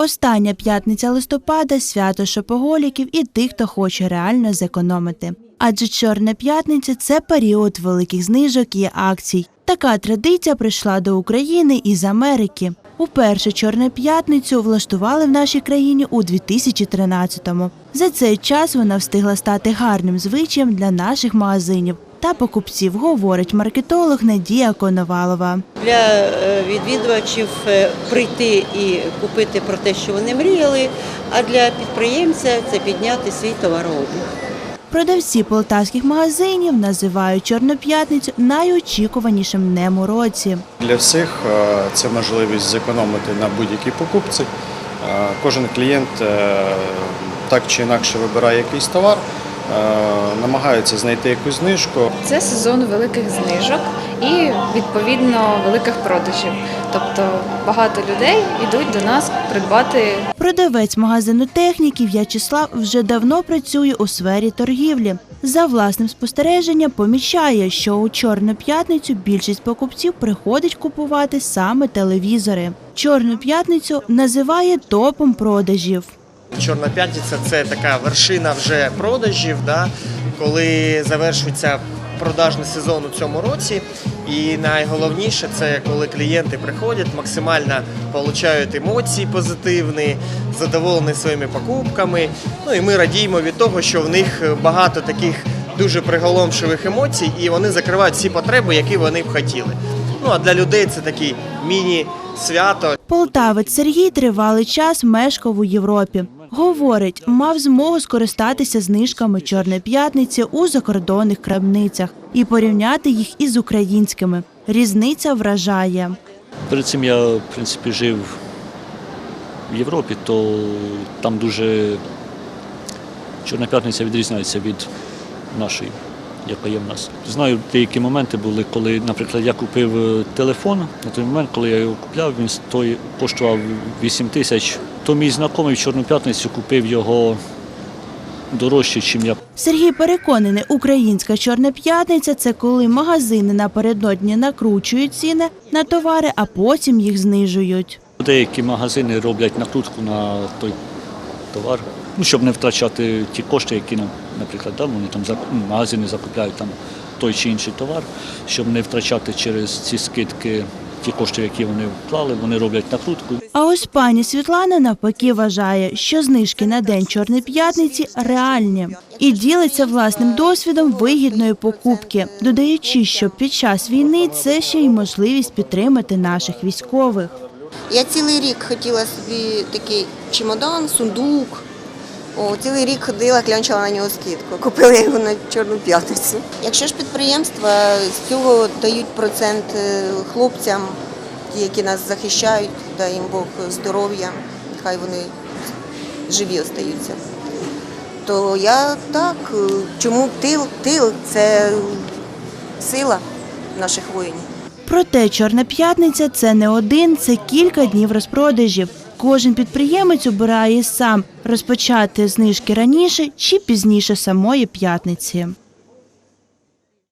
Остання п'ятниця листопада свято шопоголіків і тих, хто хоче реально зекономити. Адже Чорна п'ятниця це період великих знижок і акцій. Така традиція прийшла до України із Америки. Уперше Чорну п'ятницю влаштували в нашій країні у 2013-му. За цей час вона встигла стати гарним звичаєм для наших магазинів та покупців, говорить маркетолог Надія Коновалова. для е, відвідувачів е, прийти і купити про те, що вони мріяли, а для підприємця це підняти свій товарообіг. Продавці полтавських магазинів називають Чорну п'ятницю найочікуванішим днем у році. Для всіх е, це можливість зекономити на будь-якій покупці. Кожен клієнт так чи інакше вибирає якийсь товар, е, намагається знайти якусь знижку. Це сезон великих знижок і відповідно великих продажів. Тобто багато людей йдуть до нас придбати Продавець магазину техніки В'ячеслав вже давно працює у сфері торгівлі. За власним спостереженням помічає, що у Чорну п'ятницю більшість покупців приходить купувати саме телевізори. Чорну п'ятницю називає топом продажів. Чорна п'ятниця це така вершина вже продажів, да, коли завершується продажний сезон у цьому році. І найголовніше це коли клієнти приходять, максимально отримують емоції позитивні, задоволені своїми покупками. Ну і ми радіємо від того, що в них багато таких дуже приголомшивих емоцій, і вони закривають всі потреби, які вони б хотіли. Ну а для людей це такий міні-свято, Полтавець Сергій тривалий час мешкав у Європі. Говорить, мав змогу скористатися знижками Чорної п'ятниці у закордонних крамницях і порівняти їх із українськими. Різниця вражає. Перед цим я, в принципі, жив в Європі, то там дуже Чорна п'ятниця відрізняється від нашої, яка є в нас. Знаю, деякі моменти були, коли, наприклад, я купив е, телефон. На той момент, коли я його купляв, він коштував 8 тисяч. То мій знайомий в Чорну п'ятницю купив його дорожче, ніж я Сергій переконаний, українська чорна п'ятниця це коли магазини напередодні накручують ціни на товари, а потім їх знижують. Деякі магазини роблять накрутку на той товар, ну, щоб не втрачати ті кошти, які нам, наприклад, да, вони там ну, магазини закупляють там той чи інший товар, щоб не втрачати через ці скидки ті кошти, які вони вклали, вони роблять накрутку. А ось пані Світлана навпаки вважає, що знижки на день Чорної п'ятниці реальні і ділиться власним досвідом вигідної покупки, додаючи, що під час війни це ще й можливість підтримати наших військових. Я цілий рік хотіла собі такий чемодан, сундук. О, цілий рік ходила, клянчила на нього скидку. Купила його на Чорну п'ятницю. Якщо ж підприємства з цього дають процент е, хлопцям, ті, які нас захищають, дай їм Бог здоров'я, нехай вони живі остаються. То я так, е, чому тил? Тил це сила наших воїнів. Проте Чорна п'ятниця це не один, це кілька днів розпродажів. Кожен підприємець обирає сам розпочати знижки раніше чи пізніше самої п'ятниці.